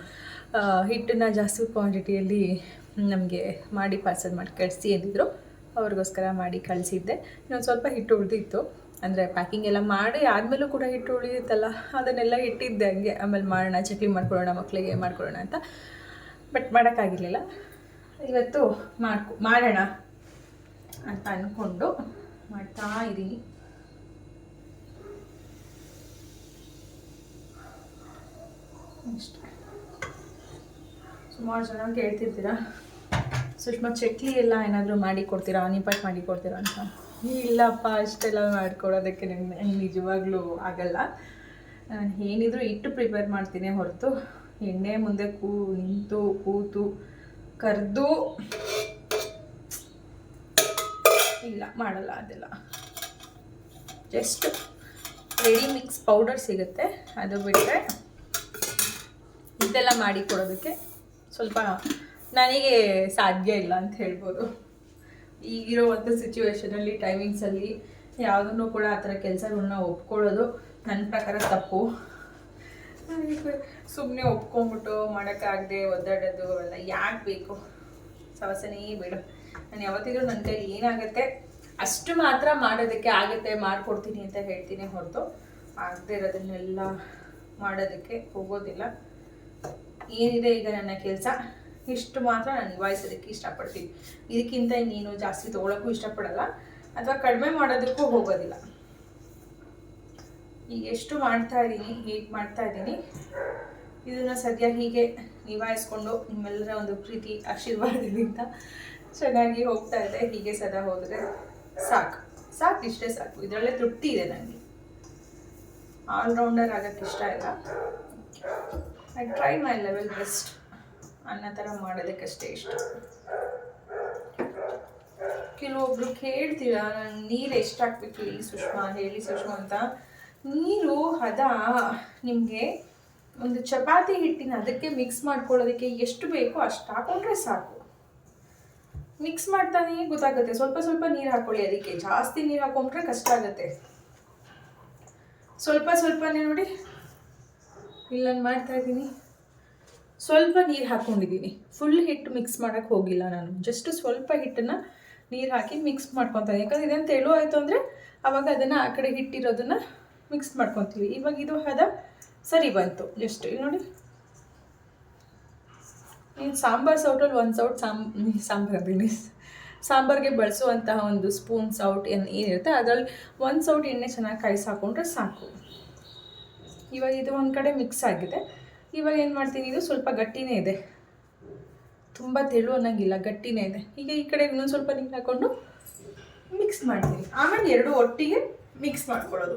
ಹಿಟ್ಟನ್ನು ಜಾಸ್ತಿ ಕ್ವಾಂಟಿಟಿಯಲ್ಲಿ ನಮಗೆ ಮಾಡಿ ಪಾರ್ಸಲ್ ಮಾಡಿ ಕಳಿಸಿ ಅಂದಿದ್ರು. ಅವ್ರಿಗೋಸ್ಕರ ಮಾಡಿ ಕಳಿಸಿದ್ದೆ. ಇನ್ನೊಂದು ಸ್ವಲ್ಪ ಹಿಟ್ಟು ಉಳಿದಿತ್ತು. ಅಂದರೆ ಪ್ಯಾಕಿಂಗ್ ಎಲ್ಲ ಮಾಡಿ ಆದಮೇಲೂ ಕೂಡ ಹಿಟ್ಟು ಉಳಿಯುತ್ತಲ್ಲ? ಅದನ್ನೆಲ್ಲ ಇಟ್ಟಿದ್ದೆ ಹಂಗೆ. ಆಮೇಲೆ ಮಾಡೋಣ ಚಕ್ಲಿ ಮಾಡ್ಕೊಳ್ಳೋಣ ಮಕ್ಕಳಿಗೆ ಮಾಡ್ಕೊಳ್ಳೋಣ ಅಂತ. ಬಟ್ ಮಾಡೋಕ್ಕಾಗಿರಲಿಲ್ಲ. ಇವತ್ತು ಮಾಡ್ಕೊ ಮಾಡೋಣ ಅಂತ ಅಂದ್ಕೊಂಡು ಮಾಡ್ತಾ ಇದ್ದೀನಿ. ಸುಮಾರು ಜನ ಕೇಳ್ತಿರ್ತೀರಾ? ಸುಷ್ಮಾ ಚಕ್ಲಿ ಎಲ್ಲ ಏನಾದರೂ ಮಾಡಿ ಕೊಡ್ತೀರಾ? ಅನಿಪಾಟ್ ಮಾಡಿ ಕೊಡ್ತೀರಾ ಅಂತ? ಇಲ್ಲಪ್ಪ ಅಷ್ಟೆಲ್ಲ ಮಾಡ್ಕೊಡೋದಕ್ಕೆ ನನಗೆ ನಿಜವಾಗ್ಲೂ ಆಗಲ್ಲ. ಏನಿದ್ರು ಇಟ್ಟು ಪ್ರಿಪೇರ್ ಮಾಡ್ತೀನಿ ಹೊರತು. ಎಣ್ಣೆ ಮುಂದೆ ಕೂ, ನಿಂತು, ಕೂತು, ಕರೆದು. ಇಲ್ಲ, ಮಾಡಲ್ಲ ಅದೆಲ್ಲ. ಜಸ್ಟ್ ರೆಡಿ ಮಿಕ್ಸ್ ಪೌಡರ್ ಸಿಗುತ್ತೆ. ಅದು ಬಿಟ್ಟರೆ ಇದೆಲ್ಲ ಮಾಡಿ ಕೊಡೋದಕ್ಕೆ ಸ್ವಲ್ಪ ನನಗೆ ಸಾಧ್ಯ ಇಲ್ಲ ಅಂತ ಹೇಳ್ಬೋದು. ಈಗಿರೋವಂಥ ಸಿಚುವೇಶನಲ್ಲಿ ಟೈಮಿಂಗ್ಸಲ್ಲಿ ಯಾವುದನ್ನು ಕೂಡ ಆ ಥರ ಕೆಲಸಗಳನ್ನ ಒಪ್ಕೊಳ್ಳೋದು ನನ್ನ ಪ್ರಕಾರ ತಪ್ಪು. ಸುಮ್ಮನೆ ಒಪ್ಕೊಂಬಿಟ್ಟು ಮಾಡೋಕ್ಕಾಗದೆ ಒದ್ದಾಡೋದು ಅವೆಲ್ಲ ಯಾಕೆ ಬೇಕು? ಸವಸನೇ ಬೇಡ. ನಾನು ಯಾವತ್ತಿದ್ರೂ ನನ್ನ ಕೈಲಿ ಏನಾಗುತ್ತೆ, ಅಷ್ಟು ಮಾತ್ರ ಮಾಡೋದಕ್ಕೆ ಆಗುತ್ತೆ, ಮಾಡಿಕೊಡ್ತೀನಿ ಅಂತ ಹೇಳ್ತೀನಿ ಹೊರತು. ಆಗದೆ ಇರೋದನ್ನೆಲ್ಲ ಮಾಡೋದಕ್ಕೆ ಹೋಗೋದಿಲ್ಲ. ಏನಿದೆ ಈಗ ನನ್ನ ಕೆಲಸ? ಇಷ್ಟು ಮಾತ್ರ ನಾನು ನಿಭಾಯಿಸೋದಕ್ಕೆ ಇಷ್ಟಪಡ್ತೀನಿ. ಇದಕ್ಕಿಂತ ನೀನು ಜಾಸ್ತಿ ತೊಗೊಳಕ್ಕೂ ಇಷ್ಟಪಡಲ್ಲ. ಅಥವಾ ಕಡಿಮೆ ಮಾಡೋದಕ್ಕೂ ಹೋಗೋದಿಲ್ಲ. ಈಗ ಎಷ್ಟು ಮಾಡ್ತಾ ಇದ್ದೀನಿ, ಹೇಗೆ ಮಾಡ್ತಾ ಇದ್ದೀನಿ. ಇದನ್ನು ಸದ್ಯ ಹೀಗೆ ನಿಭಾಯಿಸ್ಕೊಂಡು ನಿಮ್ಮೆಲ್ಲರ ಒಂದು ಪ್ರೀತಿ, ಆಶೀರ್ವಾದದಿಂದ ಚೆನ್ನಾಗಿ ಹೋಗ್ತಾ ಇದೆ. ಹೀಗೆ ಸದಾ ಹೋದರೆ ಸಾಕು. ಸಾಕು, ಇಷ್ಟೇ ಸಾಕು. ಇದರಲ್ಲೇ ತೃಪ್ತಿ ಇದೆ ನನಗೆ ಆಲ್ರೌಂಡರ್ ಆಗೋಕ್ಕೆ ಇಷ್ಟ ಇಲ್ಲ. I try my level best ಅನ್ನೋ ಥರ ಮಾಡೋದಕ್ಕಷ್ಟೇ ಇಷ್ಟ. ಕೆಲವೊಬ್ರು ಕೇಳ್ತೀರಾ ನೀರು ಎಷ್ಟು ಹಾಕ್ಬೇಕು ಹೇಳಿ ಸುಷ್ಮಾ ಹೇಳಿ ಸುಷ್ಮಾ ಅಂತ? ನೀರು, ಹದ, ನಿಮಗೆ ಒಂದು ಚಪಾತಿ ಹಿಟ್ಟಿನ ಅದಕ್ಕೆ ಮಿಕ್ಸ್ ಮಾಡ್ಕೊಳ್ಳೋದಕ್ಕೆ ಎಷ್ಟು ಬೇಕೋ ಅಷ್ಟು ಹಾಕೊಂಡ್ರೆ ಸಾಕು. ಮಿಕ್ಸ್ ಮಾಡ್ತಾನೆ ಗೊತ್ತಾಗುತ್ತೆ. ಸ್ವಲ್ಪ ಸ್ವಲ್ಪ ನೀರು ಹಾಕೊಳ್ಳಿ ಅದಕ್ಕೆ. ಜಾಸ್ತಿ ನೀರು ಹಾಕೊಂಡ್ರೆ ಕಷ್ಟ ಆಗುತ್ತೆ. ಸ್ವಲ್ಪ ಸ್ವಲ್ಪನೇ ನೋಡಿ. ಇಲ್ಲೊಂದು ಮಾಡ್ತಾ ಇದ್ದೀನಿ. ಸ್ವಲ್ಪ ನೀರು ಹಾಕ್ಕೊಂಡಿದ್ದೀನಿ ಫುಲ್ ಹಿಟ್ಟು ಮಿಕ್ಸ್ ಮಾಡೋಕ್ಕೆ ಹೋಗಿಲ್ಲ ನಾನು. ಜಸ್ಟ್ ಸ್ವಲ್ಪ ಹಿಟ್ಟನ್ನು ನೀರು ಹಾಕಿ ಮಿಕ್ಸ್ ಮಾಡ್ಕೊತಾರೆ ಯಾಕಂದರೆ ಇದೇನು ತೆಳು ಆಯಿತು ಅಂದರೆ ಆವಾಗ ಅದನ್ನು ಆ ಕಡೆ ಹಿಟ್ಟಿರೋದನ್ನು ಮಿಕ್ಸ್ ಮಾಡ್ಕೊತೀವಿ. ಇವಾಗ ಇದು ಹದ ಸರಿ ಬಂತು. ಜಸ್ಟ್ ನೋಡಿ. ನೀನು ಸಾಂಬಾರು ಸೌಟಲ್ಲಿ ಒಂದು ಸೌಟ್ ಸಾಂಬ್ ಸಾಂಬಾರು ಅದೀನಿ ಸಾಂಬಾರಿಗೆ ಬಳಸುವಂತಹ ಒಂದು ಸ್ಪೂನ್ ಸೌಟ್ ಏನು ಏನಿರುತ್ತೆ ಅದರಲ್ಲಿ ಒಂದು ಸೌಟ್ ಎಣ್ಣೆ ಚೆನ್ನಾಗಿ ಕಾಯಿಸಿ ಹಾಕೊಂಡ್ರೆ ಸಾಕು. ಇವಾಗ ಇದು ಒಂದು ಕಡೆ ಮಿಕ್ಸ್ ಆಗಿದೆ. ಇವಾಗ ಏನು ಮಾಡ್ತೀನಿ, ಇದು ಸ್ವಲ್ಪ ಗಟ್ಟಿನೇ ಇದೆ. ತುಂಬ ತೆಳು ಅನ್ನೋಂಗಿಲ್ಲ, ಗಟ್ಟಿನೇ ಇದೆ. ಈಗ ಈ ಕಡೆ ಇನ್ನೊಂದು ಸ್ವಲ್ಪ ನೀರು ಹಾಕ್ಕೊಂಡು ಮಿಕ್ಸ್ ಮಾಡ್ತೀನಿ. ಆಮೇಲೆ ಎರಡು ಒಟ್ಟಿಗೆ ಮಿಕ್ಸ್ ಮಾಡ್ಕೊಳ್ಳೋದು.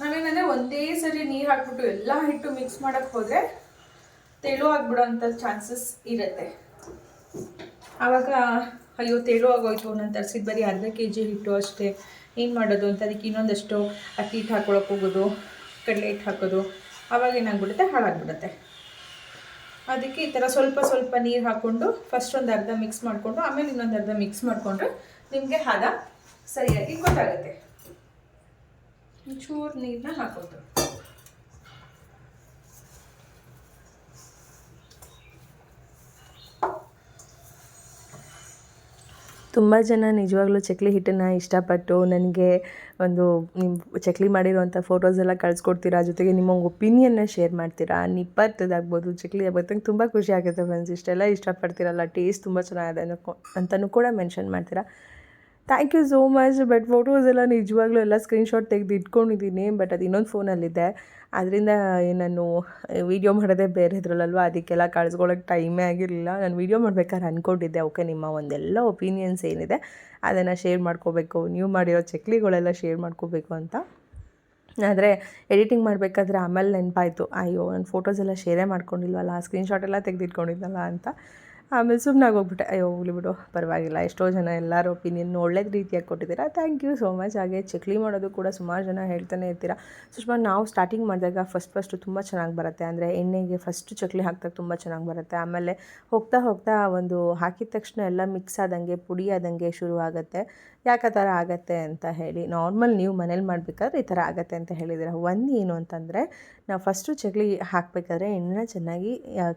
ನಾವೇನಂದರೆ ಒಂದೇ ಸರಿ ನೀರು ಹಾಕ್ಬಿಟ್ಟು ಎಲ್ಲ ಹಿಟ್ಟು ಮಿಕ್ಸ್ ಮಾಡೋಕ್ಕೆ ಹೋದರೆ ತೆಳು ಆಗಿಬಿಡೋಂಥ ಚಾನ್ಸಸ್ ಇರುತ್ತೆ. ಆವಾಗ, ಅಯ್ಯೋ, ತೆಳು ಆಗೋಯ್ತು ನಾನು ತರಿಸಿದ ಬರೀ ಅರ್ಧ ಕೆ ಜಿ ಹಿಟ್ಟು ಅಷ್ಟೇ. ಏನು ಮಾಡೋದು ಅಂತ, ಅದಕ್ಕೆ ಇನ್ನೊಂದಷ್ಟು ಅಕ್ಕಿ ಹಿಟ್ಟು ಹಾಕ್ಕೊಳಕ್ಕೆ ಹೋಗೋದು, ಕಡಲೆ ಹಿಟ್ಟು ಹಾಕೋದು. ಆವಾಗ ಏನಾಗ್ಬಿಡುತ್ತೆ? ಹಾಳಾಗ್ಬಿಡುತ್ತೆ. ಅದಕ್ಕೆ ಈ ಥರ ಸ್ವಲ್ಪ ಸ್ವಲ್ಪ ನೀರು ಹಾಕ್ಕೊಂಡು ಫಸ್ಟ್ ಒಂದು ಅರ್ಧ ಮಿಕ್ಸ್ ಮಾಡಿಕೊಂಡು, ಆಮೇಲೆ ಇನ್ನೊಂದು ಅರ್ಧ ಮಿಕ್ಸ್ ಮಾಡಿಕೊಂಡ್ರೆ ನಿಮಗೆ ಹದ ಸರಿಯಾಗಿ ಗೊತ್ತಾಗುತ್ತೆ. ಚೂರು ನೀರನ್ನ ಹಾಕೋದು. ತುಂಬ ಜನ ನಿಜವಾಗ್ಲೂ ಚಕ್ಲಿ ಹಿಟ್ಟನ್ನು ಇಷ್ಟಪಟ್ಟು ನನಗೆ ಒಂದು ನಿಮ್ಮ ಚಕ್ಲಿ ಮಾಡಿರುವಂಥ ಫೋಟೋಸ್ ಎಲ್ಲ ಕಳಿಸ್ಕೊಡ್ತೀರಾ? ಜೊತೆಗೆ ನಿಮ್ಮ ಒಪಿನಿಯನ್ನ ಶೇರ್ ಮಾಡ್ತೀರಾ? ನಿಪ್ಪತ್ತದಾಗ್ಬೋದು ಚಕ್ಲಿ ಆಗ್ಬೋದು. ನಂಗೆ ತುಂಬ ಖುಷಿ ಆಗುತ್ತೆ ಫ್ರೆಂಡ್ಸ್ ಇಷ್ಟೆಲ್ಲ ಇಷ್ಟಪಡ್ತೀರಲ್ಲ ಟೇಸ್ಟ್ ತುಂಬ ಚೆನ್ನಾಗಿದೆ ಅನ್ನೋ ಅಂತಲೂ ಕೂಡ ಮೆನ್ಷನ್ ಮಾಡ್ತೀರಾ? Thank you so much but photos ಎಲ್ಲ ನಿಜವಾಗ್ಲೂ ಎಲ್ಲ ಸ್ಕ್ರೀನ್ಶಾಟ್ ತೆಗೆದು ಇಟ್ಕೊಂಡಿದ್ದೀನಿ ಬಟ್ ಅದು ಇನ್ನೊಂದು ಫೋನಲ್ಲಿದೆ ಅದರಿಂದ ನಾನು ವೀಡಿಯೋ ಮಾಡೋದೇ ಬೇರೆ ಇದ್ರಲ್ಲಲ್ವ? ಅದಕ್ಕೆಲ್ಲ ಕಳ್ಸ್ಕೊಳ್ಳೋಕ್ಕೆ ಟೈಮೇ ಆಗಿರಲಿಲ್ಲ. ನಾನು ವೀಡಿಯೋ ಮಾಡ್ಬೇಕಾದ್ರೆ ಅಂದ್ಕೊಂಡಿದ್ದೆ ಓಕೆ, ನಿಮ್ಮ ಒಂದೆಲ್ಲ ಒಪಿನಿಯನ್ಸ್ ಏನಿದೆ, ಅದನ್ನು ಶೇರ್ ಮಾಡ್ಕೋಬೇಕು. ನೀವು ಮಾಡಿರೋ ಚಕ್ಲಿಗಳೆಲ್ಲ ಶೇರ್ ಮಾಡ್ಕೋಬೇಕು ಅಂತ. ಆದರೆ ಎಡಿಟಿಂಗ್ ಮಾಡಬೇಕಾದ್ರೆ ಆಮೇಲೆ ನೆನಪಾಯಿತು. ಅಯ್ಯೋ, ನಾನು ಫೋಟೋಸ್ ಎಲ್ಲ ಶೇರೇ ಮಾಡ್ಕೊಂಡಿಲ್ವಲ್ಲ? ಸ್ಕ್ರೀನ್ಶಾಟ್ ಎಲ್ಲ ತೆಗೆದಿಟ್ಕೊಂಡಿದ್ದಲ್ಲ ಅಂತ. ಆಮೇಲೆ ಸುಮ್ಮನೆ ಹೋಗ್ಬಿಟ್ಟೆ ಅಯ್ಯೋ, ಹೋಗ್ಲಿ ಬಿಡು, ಪರವಾಗಿಲ್ಲ. ಎಷ್ಟೋ ಜನ ಎಲ್ಲರ ಒಪಿನಿಯನ್ ಒಳ್ಳೇದು ರೀತಿಯಾಗಿ ಕೊಟ್ಟಿದ್ದೀರಾ. ಥ್ಯಾಂಕ್ ಯು ಸೋ ಮಚ್ ಹಾಗೆ ಚಕ್ಲಿ ಮಾಡೋದು ಕೂಡ ಸುಮಾರು ಜನ ಹೇಳ್ತಾನೆ ಇರ್ತೀರಾ. ಸುಷ್ಮಾ, ನಾವು ಸ್ಟಾರ್ಟಿಂಗ್ ಮಾಡಿದಾಗ ಫಸ್ಟ್ ಫಸ್ಟು ತುಂಬ ಚೆನ್ನಾಗಿ ಬರುತ್ತೆ. ಅಂದರೆ ಎಣ್ಣೆಗೆ ಫಸ್ಟು ಚಕ್ಲಿ ಹಾಕಿದಾಗ ತುಂಬ ಚೆನ್ನಾಗಿ ಬರುತ್ತೆ. ಆಮೇಲೆ ಹೋಗ್ತಾ ಹೋಗ್ತಾ ಒಂದು ಹಾಕಿದ ತಕ್ಷಣ ಎಲ್ಲ ಮಿಕ್ಸ್ ಆದಂಗೆ, ಪುಡಿ ಆದಂಗೆ ಶುರು ಆಗುತ್ತೆ ಯಾಕೆ ಆ ಥರ ಆಗತ್ತೆ ಅಂತ ಹೇಳಿ, ನಾರ್ಮಲ್ ನೀವು ಮನೇಲಿ ಮಾಡಬೇಕಾದ್ರೆ ಈ ಥರ ಆಗತ್ತೆ ಅಂತ ಹೇಳಿದ್ದೀರ. ಒಂದು ಏನು ಅಂತಂದರೆ, ನಾವು ಫಸ್ಟು ಚಕ್ಲಿ ಹಾಕಬೇಕಾದ್ರೆ ಎಣ್ಣೆನ ಚೆನ್ನಾಗಿ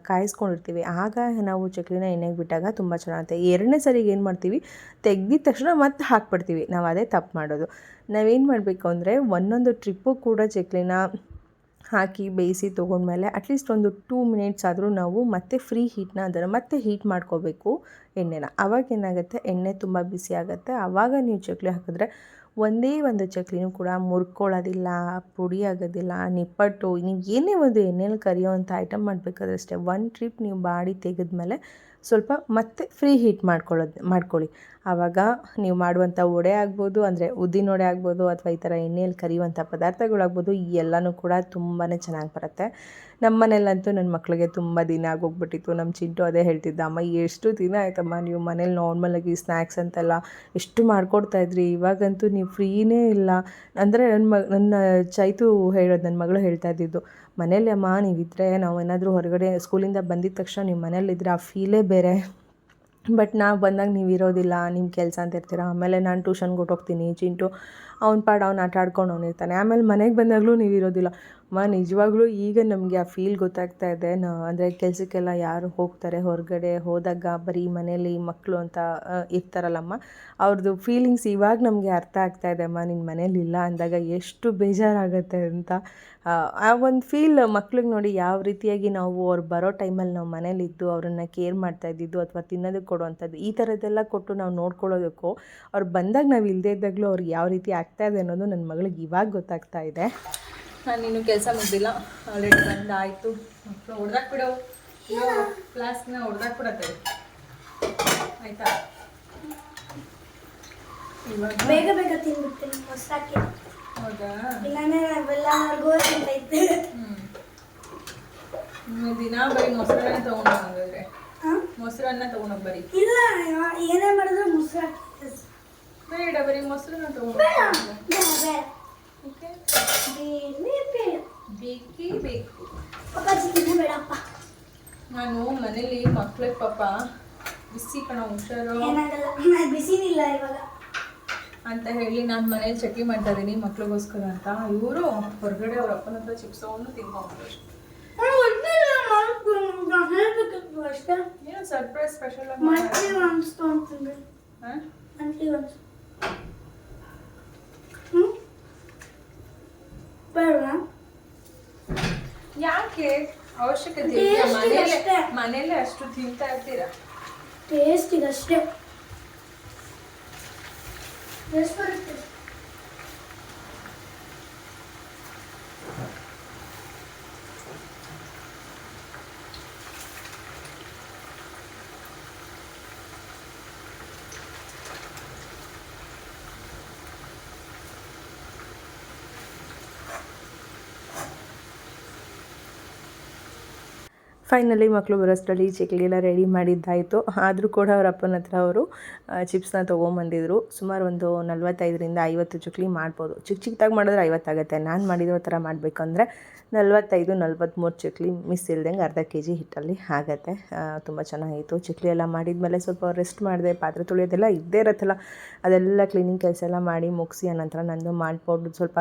ಕಾಯಿಸ್ಕೊಂಡಿರ್ತೀವಿ. ಆಗ ನಾವು ಚಕ್ಲಿನ ಎಣ್ಣೆಗೆ ಬಿಟ್ಟಾಗ ತುಂಬ ಚೆನ್ನಾಗುತ್ತೆ. ಎರಡನೇ ಸರಿಗೆ ಏನು ಮಾಡ್ತೀವಿ, ತೆಗೆದಿದ ತಕ್ಷಣ ಮತ್ತೆ ಹಾಕ್ಬಿಡ್ತೀವಿ. ನಾವು ಅದೇ ತಪ್ಪು ಮಾಡೋದು. ನಾವೇನು ಮಾಡಬೇಕು ಅಂದರೆ, ಒಂದೊಂದು ಟ್ರಿಪ್ಪು ಕೂಡ ಚಕ್ಲಿನ ಹಾಕಿ ಬೇಯಿಸಿ ತೊಗೊಂಡ್ಮೇಲೆ ಅಟ್ಲೀಸ್ಟ್ ಒಂದು ಟೂ ಮಿನಿಟ್ಸ್ ಆದರೂ ನಾವು ಮತ್ತೆ ಫ್ರೀ ಹೀಟ್ನ ಅದರ ಮತ್ತೆ ಹೀಟ್ ಮಾಡ್ಕೋಬೇಕು ಎಣ್ಣೆನ. ಆವಾಗ ಏನಾಗುತ್ತೆ? ಎಣ್ಣೆ ತುಂಬ ಬಿಸಿ ಆಗುತ್ತೆ. ಆವಾಗ ನೀವು ಚಕ್ಲಿ ಹಾಕಿದ್ರೆ ಒಂದೇ ಒಂದು ಚಕ್ಲಿನೂ ಕೂಡ ಮುರ್ಕೊಳ್ಳೋದಿಲ್ಲ, ಪುಡಿ ಆಗೋದಿಲ್ಲ, ನಿಪ್ಪಟ್ಟು, ನೀವು ಏನೇ ಒಂದು ಎಣ್ಣೆಲಿ ಕರಿಯೋವಂಥ ಐಟಮ್ ಮಾಡಬೇಕಾದ್ರೆ ಅಷ್ಟೇ ಒನ್ ಟ್ರಿಪ್ ನೀವು ಬಾಡಿ ತೆಗೆದ್ಮೇಲೆ ಸ್ವಲ್ಪ ಮತ್ತೆ ಫ್ರೀ ಹೀಟ್ ಮಾಡ್ಕೊಳ್ಳೋದು, ಮಾಡ್ಕೊಳ್ಳಿ. ಆವಾಗ ನೀವು ಮಾಡುವಂಥ ವಡೆ ಆಗ್ಬೋದು, ಅಂದರೆ ಉದ್ದಿನ ವಡೆ ಆಗ್ಬೋದು ಅಥವಾ ಈ ಥರ ಎಣ್ಣೆಯಲ್ಲಿ ಕರಿಯುವಂಥ ಪದಾರ್ಥಗಳಾಗ್ಬೋದು ಎಲ್ಲನೂ ಕೂಡ ತುಂಬಾ ಚೆನ್ನಾಗಿ ಬರುತ್ತೆ. ನಮ್ಮ ಮನೇಲಂತೂ ನನ್ನ ಮಕ್ಕಳಿಗೆ ತುಂಬ ದಿನ ಆಗೋಗ್ಬಿಟ್ಟಿತ್ತು. ನಮ್ಮ ಚಿಂಟು ಅದೇ ಹೇಳ್ತಿದ್ದ, ಅಮ್ಮ, ಎಷ್ಟು ದಿನ ಆಯ್ತಮ್ಮ ನೀವು ಮನೇಲಿ ನಾರ್ಮಲಾಗಿ ಸ್ನ್ಯಾಕ್ಸ್ ಅಂತೆಲ್ಲ ಎಷ್ಟು ಮಾಡ್ಕೊಡ್ತಾ ಇದ್ರಿ, ಇವಾಗಂತೂ ನೀವು ಫ್ರೀನೇ ಇಲ್ಲ. ಅಂದರೆ ನನ್ನ ಮ, ನನ್ನ ಚೈತು ಹೇಳೋದು, ನನ್ನ ಮಗಳು ಹೇಳ್ತಾ ಇದ್ದಿದ್ದು ಮನೇಲಿ ಅಮ್ಮ ನೀವಿದ್ದರೆ ನಾವು ಏನಾದರೂ ಹೊರಗಡೆ ಸ್ಕೂಲಿಂದ ಬಂದಿದ್ದ ತಕ್ಷಣ ನೀವು ಮನೇಲಿದ್ದರೆ ಆ ಫೀಲೇ ಬೇರೆ. ಬಟ್ ನಾವು ಬಂದಾಗ ನೀವು ಇರೋದಿಲ್ಲ ನಿಮ್ಮ ಕೆಲಸ ಅಂತ ಇರ್ತೀರ. ಆಮೇಲೆ ನಾನು ಟ್ಯೂಷನ್ಗೆ ಹೊರ್ಟೋಗ್ತೀನಿ ಚಿಂಟು ಅವ್ನ ಪಾಡು ಅವ್ನು ಆಟ ಆಡ್ಕೊಂಡು ಅವ್ನು ಇರ್ತಾನೆ. ಆಮೇಲೆ ಮನೆಗೆ ಬಂದಾಗಲೂ ನೀವು ಇರೋದಿಲ್ಲ. ಅಮ್ಮ, ನಿಜವಾಗ್ಲೂ ಈಗ ನಮಗೆ ಆ ಫೀಲ್ ಗೊತ್ತಾಗ್ತಾ ಇದೆ. ನಾ, ಅಂದರೆ ಕೆಲಸಕ್ಕೆಲ್ಲ ಯಾರು ಹೋಗ್ತಾರೆ? ಹೊರಗಡೆ ಹೋದಾಗ ಬರೀ ಮನೇಲಿ ಮಕ್ಕಳು ಅಂತ ಇರ್ತಾರಲ್ಲಮ್ಮ? ಅವ್ರದ್ದು ಫೀಲಿಂಗ್ಸ್ ಇವಾಗ ನಮಗೆ ಅರ್ಥ ಆಗ್ತಾ ಇದೆ. ಅಮ್ಮ ನಿನ್ನ ಮನೇಲಿ ಇಲ್ಲ ಅಂದಾಗ ಎಷ್ಟು ಬೇಜಾರಾಗತ್ತೆ ಅಂತ ಆ ಒಂದು ಫೀಲ್ ಮಕ್ಳಿಗೆ ನೋಡಿ ಯಾವ ರೀತಿಯಾಗಿ ನಾವು ಅವ್ರು ಬರೋ ಟೈಮಲ್ಲಿ ನಾವು ಮನೇಲಿದ್ದು ಅವ್ರನ್ನ ಕೇರ್ ಮಾಡ್ತಾ ಇದ್ದಿದ್ದು ಅಥವಾ ತಿನ್ನೋದಕ್ಕೆ ಕೊಡುವಂಥದ್ದು ಈ ಥರದ್ದೆಲ್ಲ ಕೊಟ್ಟು ನಾವು ನೋಡ್ಕೊಳ್ಳೋದಕ್ಕೂ ಅವ್ರು ಬಂದಾಗ ನಾವು ಇಲ್ಲದೇ ಇದ್ದಾಗಲೂ ಅವ್ರಿಗೆ ಯಾವ ರೀತಿ ಆಗ್ತಾ ಇದೆ ಅನ್ನೋದು ನನ್ನ ಮಗಳಿಗೆ ಇವಾಗ ಗೊತ್ತಾಗ್ತಾ ಇದೆ. ನಾನು ಇನ್ನೂ ಕೆಲಸ ಮುಗ್ದಿಲ್ಲ. ಆಲ್ರೆಡಿ ಬಂದಾಯಿತು ಮಕ್ಕಳು ಹೊಡ್ದಾಕ್ಬಿಡು ಕ್ಲಾಸ್ನ ಹೊಡ್ದಾಕ್ಬಿಡತ್ತೆ ಆಯಿತಾ? ಇವಾಗ? ಬೇಗ ಬೇಗ ತಿನ್ಬಿಡ್ತೀನಿ. ಹೊಸಾಕಿ ಹೌದಾ? ಇಲ್ಲಾಂದ್ರೆ ಹ್ಞೂ ದಿನ ಬರೀ ಮೊಸರನ್ನ ತೊಗೊಂಡು ಹಂಗಾದ್ರೆ ಹಾ? ಮೊಸರನ್ನ ತೊಗೊಂಡೋಗಿ ಬರೀ. ಇಲ್ಲ ಏನೇ ಮಾಡಿದ್ರು ಮೊಸರಾಕಿ ಬೇಡ ಬರೀ ಮೊಸರನ್ನ ತೊಗೊಂಡು ಬೇಕೇ ಬೇಕು. ನಾನು ಮನೇಲಿ ಮಕ್ಳಿಗೆ ಪಾಪ. ಬಿಸಿ ಕಣ ಹುಷಾರು. ಬಿಸಿನಿಲ್ಲ ಇವಾಗ. ಅಂತ ಹೇಳಿ ನಾನು ಮನೇಲಿ ಚಟ್ನಿ ಮಾಡ್ತಾ ಇದ್ದೀನಿ ಮಕ್ಳಿಗೋಸ್ಕರ ಅಂತ. ಇವರು ಹೊರಗಡೆ ಅವ್ರ ಅಪ್ಪನ ಹತ್ರ ಚಿಪ್ಸವನ್ನು ತಿನ್ಕೊಂಡು ಏನೋ ಸರ್ಪ್ರೈಸ್ ಸ್ಪೆಷಲ್ ಮಂತ್ಲಿ ಒನ್ಸ್ ತೊಗೊಂತೀನಿ ಮಂತ್ಲಿ ಒನ್ಸ್ ಹ್ಞೂ ಬೇಡವಾ ಯಾಕೆ? ಅವಶ್ಯಕತೆ Taste ಇಲ್ಲ. ಮನೇಲೆ ಅಷ್ಟೇ. ಮನೇಲೆ ಅಷ್ಟು ತಿಂತಾ ಇರ್ತೀರಾ? ಟೇಸ್ಟಿಗೆ ಅಷ್ಟೇ ಎಷ್ಟು ಬರುತ್ತೆ. ಫೈನಲಿ ಮಕ್ಕಳು ಬರೋಷ್ಟರಲ್ಲಿ ಚಕ್ಲಿ ಎಲ್ಲ ರೆಡಿ ಮಾಡಿದ್ದಾಯಿತು. ಆದರೂ ಕೂಡ ಅವ್ರ ಅಪ್ಪನ ಹತ್ರ ಅವರು ಚಿಪ್ಸ್ನ ತೊಗೊಂಬಂದಿದ್ರು. ಸುಮಾರು ಒಂದು ನಲ್ವತ್ತೈದರಿಂದ ಐವತ್ತು ಚಕ್ಲಿ ಮಾಡ್ಬೋದು. ಚಿಕ್ಕ ಚಿಕ್ಕದಾಗಿ ಮಾಡಿದ್ರೆ ಐವತ್ತಾಗುತ್ತೆ. ನಾನು ಮಾಡಿರೋ ಥರ ಮಾಡಬೇಕಂದ್ರೆ ನಲ್ವತ್ತೈದು ನಲ್ವತ್ತ್ಮೂರು ಚಕ್ಲಿ ಮಿಸ್ ಇಲ್ದಂಗೆ ಅರ್ಧ ಕೆ ಜಿ ಹಿಟ್ಟಲ್ಲಿ ಆಗುತ್ತೆ. ತುಂಬ ಚೆನ್ನಾಗಿತ್ತು. ಚಕ್ಲಿ ಎಲ್ಲ ಮಾಡಿದ್ಮೇಲೆ ಸ್ವಲ್ಪ ರೆಸ್ಟ್ ಮಾಡಿದೆ, ಪಾತ್ರೆ ತೊಳೆಯೋದೆಲ್ಲ ಇದ್ದೇ ಇರತ್ತಲ್ಲ. ಅದೆಲ್ಲ ಕ್ಲೀನಿಂಗ್ ಕೆಲಸ ಎಲ್ಲ ಮಾಡಿ ಮುಗಿಸಿ, ಆನಂತರ ನಂದು ಮಾಡ್ಕೊಂಡು ಸ್ವಲ್ಪ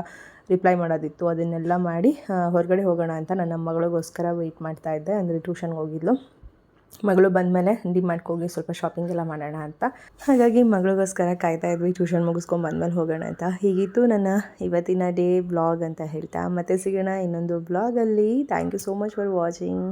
ರಿಪ್ಲೈ ಮಾಡೋದಿತ್ತು. ಅದನ್ನೆಲ್ಲ ಮಾಡಿ ಹೊರಗಡೆ ಹೋಗೋಣ ಅಂತ ನನ್ನ ಮಗಳಿಗೋಸ್ಕರ ವೆಯ್ಟ್ ಮಾಡ್ತಾ ಇದ್ದೆ. ಅಂದರೆ ಟ್ಯೂಷನ್ಗೆ ಹೋಗಿದ್ಲು. ಮಗಳು ಬಂದಮೇಲೆ ಡಿಮಾರ್ಟ್ಗೆ ಹೋಗಿ ಸ್ವಲ್ಪ ಶಾಪಿಂಗ್ ಎಲ್ಲ ಮಾಡೋಣ ಅಂತ. ಹಾಗಾಗಿ ಮಗಳಿಗೋಸ್ಕರ ಕಾಯ್ತಾ ಇದ್ವಿ ಟ್ಯೂಷನ್ ಮುಗಿಸ್ಕೊಂಡು ಬಂದಮೇಲೆ ಹೋಗೋಣ ಅಂತ. ಹೀಗಿತ್ತು ನನ್ನ ಇವತ್ತಿನ ಡೇ ಬ್ಲಾಗ್ ಅಂತ ಹೇಳ್ತಾ. ಮತ್ತೆ ಸಿಗೋಣ ಇನ್ನೊಂದು ಬ್ಲಾಗಲ್ಲಿ thank you so much for watching